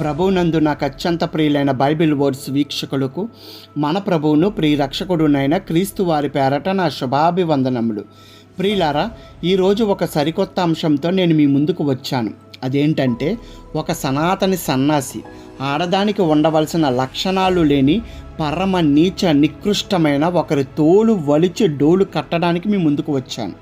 ప్రభువునందు నాకు అత్యంత ప్రియులైన బైబిల్ వర్డ్స్ వీక్షకులకు మన ప్రభువును ప్రియరక్షకుడునైన క్రీస్తు వారి పేరట నా శుభాభివందనములు. ప్రియులారా ఈరోజు ఒక సరికొత్త అంశంతో నేను మీ ముందుకు వచ్చాను. అదేంటంటే ఒక సనాతని సన్నాసి ఆడదానికి ఉండవలసిన లక్షణాలు లేని పరమ నీచ నికృష్టమైన ఒకరి తోలు వలిచి డోలు కట్టడానికి మీ ముందుకు వచ్చాను.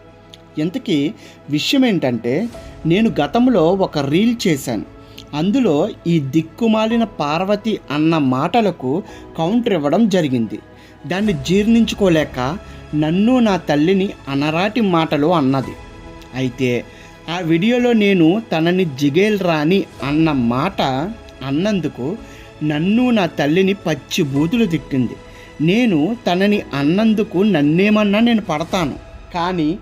ఇంతకీ విషయం ఏంటంటే నేను గతంలో ఒక రీల్ చేశాను. అందులో ఈ దిక్కుమాలిన పార్వతి అన్న మాటలకు కౌంటర్ ఇవ్వడం జరిగింది. దాన్ని జీర్ణించుకోలేక నన్ను నా తల్లిని అనరాటి మాటలు అన్నది. అయితే ఆ వీడియోలో నేను తనని జిగేల్ రాని అన్న మాట అన్నందుకు నన్ను నా తల్లిని పచ్చి బూతులు తిట్టింది. నేను తనని అన్నందుకు నన్నేమన్నా నేను పడతాను. కానీ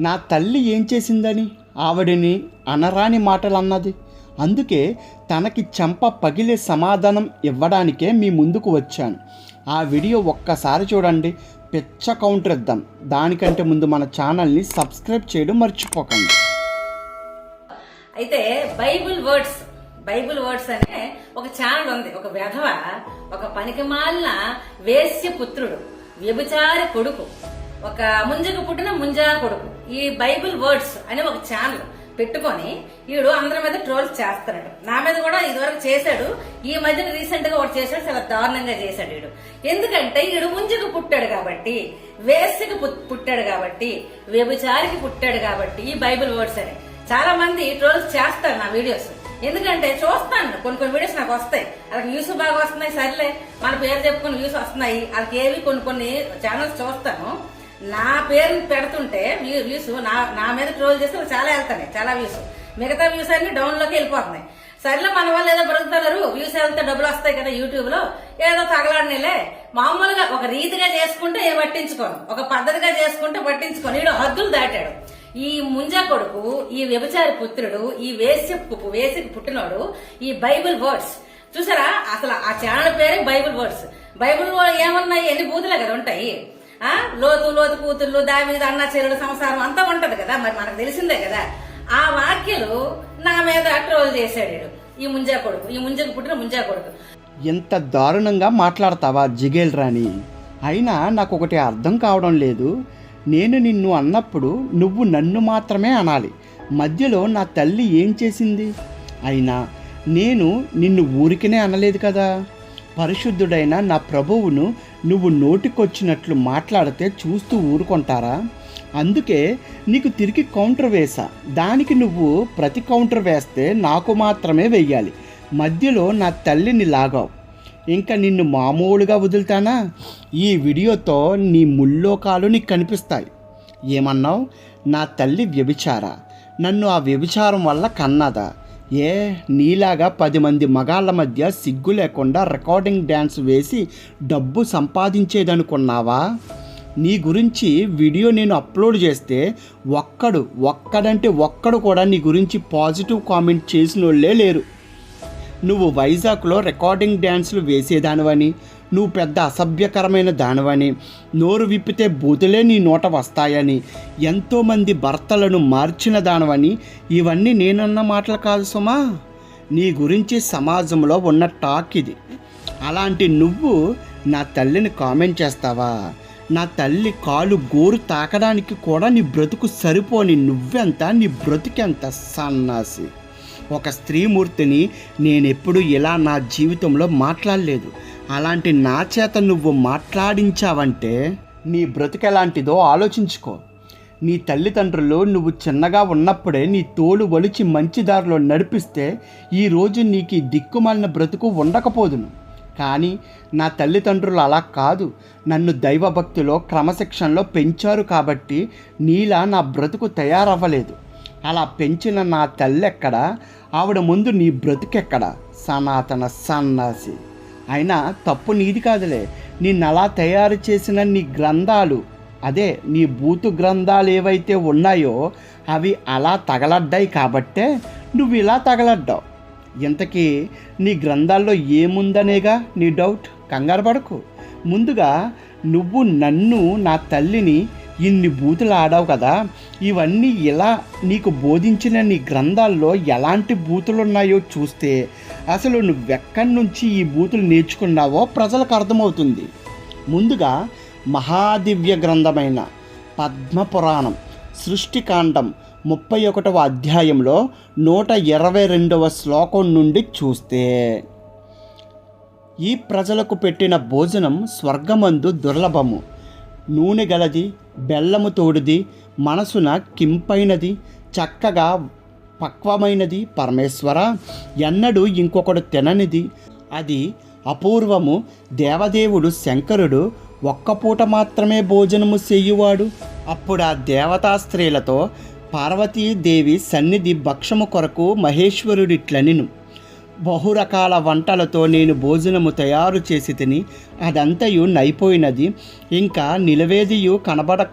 నా తల్లి ఏం చేసిందని? ఆవిడని అనరాని మాటలు అన్నది. అందుకే తనకి చెంప పగిలే సమాధానం ఇవ్వడానికే మీ ముందుకు వచ్చాను. ఆ వీడియో ఒక్కసారి చూడండి. పిచ్చ కౌంటర్ ఇద్దాం. దానికంటే ముందు మన ఛానల్ని సబ్స్క్రైబ్ చేయడం మర్చిపోకండి. అయితే బైబిల్ వర్డ్స్ బైబిల్ వర్డ్స్ అనే ఒక ఛానల్ ఉంది. ఒక వెధవ ఒక పనికిమాలిన వేశ్య పుత్రుడు వ్యభిచారి కొడుకు ఒక ముంజకు పుట్టిన ముంజా కొడుకు. ఈ బైబిల్ వర్డ్స్ అనే ఒక ఛానల్. పెట్టుకొని ఈడు అందరి మీద ట్రోల్స్ చేస్తున్నాడు. నా మీద కూడా ఇదివరకు చేశాడు. ఈ మధ్యన రీసెంట్గా ఒకటి చేశాడు. చాలా దారుణంగా చేశాడు ఈడు. ఎందుకంటే ఈడు ముంజకు పుట్టాడు కాబట్టి వేశ్యకు పుట్టాడు కాబట్టి వ్యభిచారికి పుట్టాడు కాబట్టి ఈ బైబిల్ వర్డ్స్ అని చాలా మంది ట్రోల్స్ చేస్తారు నా వీడియోస్. ఎందుకంటే చూస్తాను. కొన్ని కొన్ని వీడియోస్ నాకు వస్తాయి. వాళ్ళకి వ్యూస్ బాగా వస్తున్నాయి సర్లే. మన పేరు చెప్పుకుని వ్యూస్ వస్తున్నాయి. వాళ్ళకి ఏవి కొన్ని కొన్ని ఛానల్స్ చూస్తాను. నా పేరు పెడుతుంటే వ్యూస్ నా నా మీద ట్రోల్ చేస్తే చాలా వెళ్తున్నాయి చాలా వ్యూస్ మిగతా వ్యూస్ అన్ని డౌన్లోకి వెళ్ళిపోతున్నాయి. సర్లే మన వాళ్ళు ఏదో బ్రతుకుతారు వ్యూస్ వెళ్తే డబ్బులు వస్తాయి కదా యూట్యూబ్లో ఏదో తగలాడనిలే. మామూలుగా ఒక రీతిగా చేసుకుంటే ఏ పట్టించుకోను. ఒక పద్ధతిగా చేసుకుంటే పట్టించుకోను. వీడు హద్దులు దాటాడు. ఈ ముంజ కొడుకు ఈ వ్యభిచారి పుత్రుడు ఈ వేసి వేసికి పుట్టినోడు ఈ బైబిల్ వర్డ్స్. చూసారా? అసలు ఆ ఛానల్ పేరే బైబిల్ వర్డ్స్. బైబిల్ ఏమన్నాయి? ఎన్ని బూతులే కదా ఉంటాయి. లోతు లోతు కూతుళ్ళు దాని మీద అన్న చెల్లెలు సంసారం అంతా ఉంటది కదా. మరి మనకు తెలిసిందే కదా. ఆ వాక్యలు నా మీద ట్రోల్ చేశాడు ఈ ముంజా కొడుకు ఈ ముంజకు పుట్టిన ముంజా కొడుకు. ఎంత దారుణంగా మాట్లాడతావా జిగేల్ రాణి? అయినా నాకు ఒకటి అర్థం కావడం లేదు. నేను నిన్ను అన్నప్పుడు నువ్వు నన్ను మాత్రమే అనాలి. మధ్యలో నా తల్లి ఏం చేసింది? అయినా నేను నిన్ను ఊరికినే అనలేదు కదా. పరిశుద్ధుడైన నా ప్రభువును నువ్వు నోటికొచ్చినట్లు మాట్లాడితే చూస్తూ ఊరుకుంటారా? అందుకే నీకు తిరిగి కౌంటర్ వేసా దానికి నువ్వు ప్రతి కౌంటర్ వేస్తే నాకు మాత్రమే వెయ్యాలి. మధ్యలో నా తల్లిని లాగావు. ఇంకా నిన్ను మామూలుగా వదులుతానా? ఈ వీడియోతో నీ ముల్లోకాలు నీకు కనిపిస్తాయి. ఏమన్నావు? నా తల్లి వ్యభిచార? నన్ను ఆ వ్యభిచారం వల్ల కన్నదా? ఏ? నీలాగా పది మంది మగాళ్ళ మధ్య సిగ్గు లేకుండా రికార్డింగ్ డ్యాన్స్ వేసి డబ్బు సంపాదించేదనుకున్నావా? నీ గురించి వీడియో నేను అప్లోడ్ చేస్తే ఒక్కడు ఒక్కడంటే ఒక్కడు కూడా నీ గురించి పాజిటివ్ కామెంట్ చేసిన వాళ్ళే లేరు. నువ్వు వైజాగ్లో రికార్డింగ్ డ్యాన్సులు వేసేదానివని నువ్వు పెద్ద అసభ్యకరమైన దానవని. నోరు విప్పితే బూతులే నీ నోట వస్తాయని. ఎంతోమంది భర్తలను మార్చిన దానవని. ఇవన్నీ నేనన్న మాటలు కాదు సుమా. నీ గురించి సమాజంలో ఉన్న టాక్ ఇది. అలాంటి నువ్వు నా తల్లిని కామెంట్ చేస్తావా? నా తల్లి కాలు గోరు తాకడానికి కూడా నీ బ్రతుకు సరిపోని నువ్వెంత? నీ బ్రతుకెంత సన్నాసి? ఒక స్త్రీమూర్తిని నేనెప్పుడు ఇలా నా జీవితంలో మాట్లాడలేదు. అలాంటి నా చేత నువ్వు మాట్లాడించావంటే నీ బ్రతుకెలాంటిదో ఆలోచించుకో. నీ తల్లిదండ్రులు నువ్వు చిన్నగా ఉన్నప్పుడే నీ తోలు ఒలిచి మంచి దారిలో నడిపిస్తే ఈరోజు నీకు ఈ దిక్కుమాలిన బ్రతుకు ఉండకపోదును. కానీ నా తల్లిదండ్రులు అలా కాదు. నన్ను దైవభక్తిలో క్రమశిక్షణలో పెంచారు కాబట్టి నీలా నా బ్రతుకు తయారవ్వలేదు. అలా పెంచిన నా తల్లెక్కడ? ఆవిడ ముందు నీ బ్రతుకెక్కడ? సనాతన సన్నాసి. అయినా తప్పు నీది కాదులే. నిన్ను అలా తయారు చేసిన నీ గ్రంథాలు అదే నీ బూతు గ్రంథాలు ఏవైతే ఉన్నాయో అవి అలా తగలడ్డాయి కాబట్టే నువ్వు ఇలా తగలడ్డావు. ఇంతకీ నీ గ్రంథాల్లో ఏముందనేగా నీ డౌట్? కంగారు పడకు. ముందుగా నువ్వు నన్ను నా తల్లిని ఇన్ని బూతులు ఆడావు కదా ఇవన్నీ ఇలా నీకు బోధించిన నీ గ్రంథాల్లో ఎలాంటి బూతులు ఉన్నాయో చూస్తే అసలు నువ్వెక్కడి నుంచి ఈ బూతులు నేర్చుకున్నావో ప్రజలకు అర్థమవుతుంది. ముందుగా మహాదివ్య గ్రంథమైన పద్మపురాణం సృష్టికాండం ముప్పై ఒకటవ అధ్యాయంలో నూట ఇరవై రెండవ శ్లోకం నుండి చూస్తే ఈ ప్రజలకు పెట్టిన భోజనం స్వర్గమందు దుర్లభము. నూనె గలది బెల్లము తోడుది మనసున కింపైనది చక్కగా పక్వమైనది పరమేశ్వర. ఎన్నడూ ఇంకొకడు తిననిది. అది అపూర్వము. దేవదేవుడు శంకరుడు ఒక్క పూట మాత్రమే భోజనము చేయువాడు. అప్పుడు ఆ దేవతా స్త్రీలతో పార్వతీదేవి సన్నిధి భక్షము కొరకు మహేశ్వరుడిట్లనిను. బహురకాల వంటలతో నేను భోజనము తయారు చేసి తిని అదంతయు నైపోయినది. ఇంకా నిలవేదియు కనబడ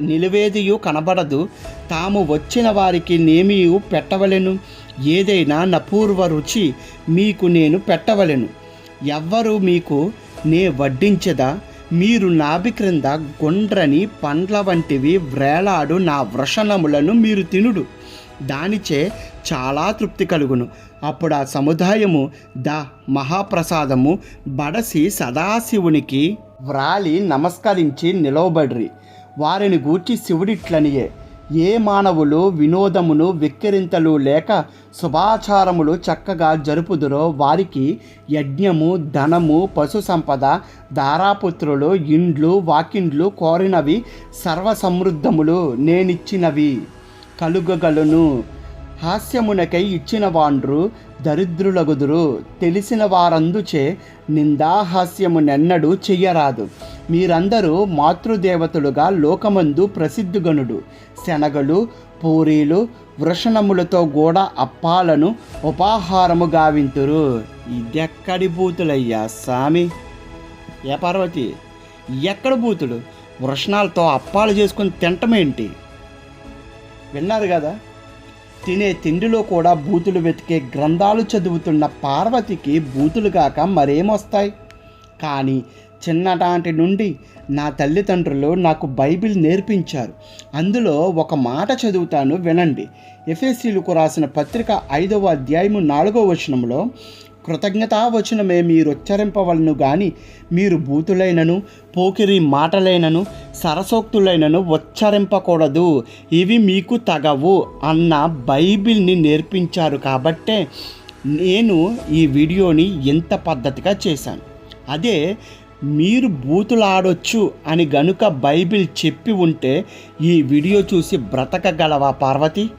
నిలువేదియు కనబడదు. తాము వచ్చిన వారికి నేమియు పెట్టవలెను. ఏదైనా నపూర్వ రుచి మీకు నేను పెట్టవలెను. ఎవ్వరు మీకు నే వడ్డించదా? మీరు నాభి క్రింద గుండ్రని పండ్ల వంటివి వ్రేలాడు నా వృషణములను మీరు తినుడు. దానిచే చాలా తృప్తి కలుగును. అప్పుడు ఆ సముదాయము ద మహాప్రసాదము బడసి సదాశివునికి వ్రాలి నమస్కరించి నిలవబడ్రి. వారిని గూర్చి శివుడిట్లనియే. ఏ మానవులు వినోదమును విక్కిరింతలు లేక శుభాచారములు చక్కగా జరుపుదురో వారికి యజ్ఞము ధనము పశు సంపద దారాపుత్రులు ఇండ్లు వాకిండ్లు కోరినవి సర్వసమృద్ధములు నేనిచ్చినవి. కలుగగలను. హాస్యమునకై ఇచ్చిన వాండ్రు దరిద్రులగుదురు. తెలిసిన వారందుచే నిందాహాస్యమునెన్నడూ చెయ్యరాదు. మీరందరూ మాతృదేవతలుగా లోకమందు ప్రసిద్ధుగనుడు. శనగలు పూరీలు వృషణములతో కూడా అప్పాలను ఉపాహారము గావింతురు. ఇదెక్కడి బూతులయ్యా సామి? ఏ పార్వతి ఎక్కడ బూతులు? వృషణాలతో అప్పాలు చేసుకుని తింటమేంటి? విన్నారు కదా తినే తిండిలో కూడా బూతులు వెతికే గ్రంథాలు చదువుతున్న పార్వతికి బూతులు కాక మరేమొస్తాయి? కానీ చిన్నటాంటి నుండి నా తల్లిదండ్రులు నాకు బైబిల్ నేర్పించారు. అందులో ఒక మాట చదువుతాను వినండి. ఎఫ్ఎస్సీలకు రాసిన పత్రిక ఐదవ అధ్యాయము నాలుగవ వచనంలో కృతజ్ఞతావచనమే మీరు ఉచ్చరింపవలను గాని మీరు బూతులైనను పోకిరి మాటలైనను సరసోక్తులైనను ఉచ్చరింపకూడదు. ఇవి మీకు తగవు అన్న బైబిల్ని నేర్పించారు కాబట్టే నేను ఈ వీడియోని ఇంత పద్ధతిగా చేశాను. అదే మీరు బూతులాడొచ్చు అని గనుక బైబిల్ చెప్పి ఉంటే ఈ వీడియో చూసి బ్రతకగలవా పార్వతి?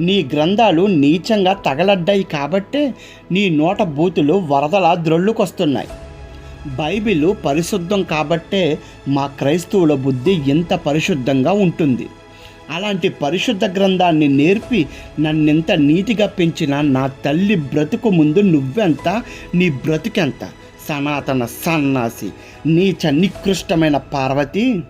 నీ గ్రంథాలు నీచంగా తగలడ్డాయి కాబట్టే నీ నోట బూతులు వరదలా ద్రొళ్ళుకొస్తున్నాయి. బైబిల్ పరిశుద్ధం కాబట్టే మా క్రైస్తవుల బుద్ధి ఎంత పరిశుద్ధంగా ఉంటుంది. అలాంటి పరిశుద్ధ గ్రంథాన్ని నేర్పి నన్నెంత నీతిగా పెంచిన నా తల్లి బ్రతుకు ముందు నువ్వెంత నీ బ్రతుకెంత? సనాతన సన్నాసి నీచ నికృష్టమైన Parvathi.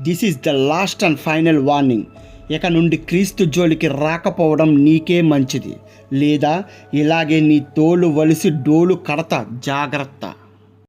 This is the last and final warning ఇక నుండి క్రీస్తు జోలికి రాకపోవడం నీకే మంచిది. లేదా ఇలాగే నీ తోలు వలిసి డోలు కడత జాగ్రత్త.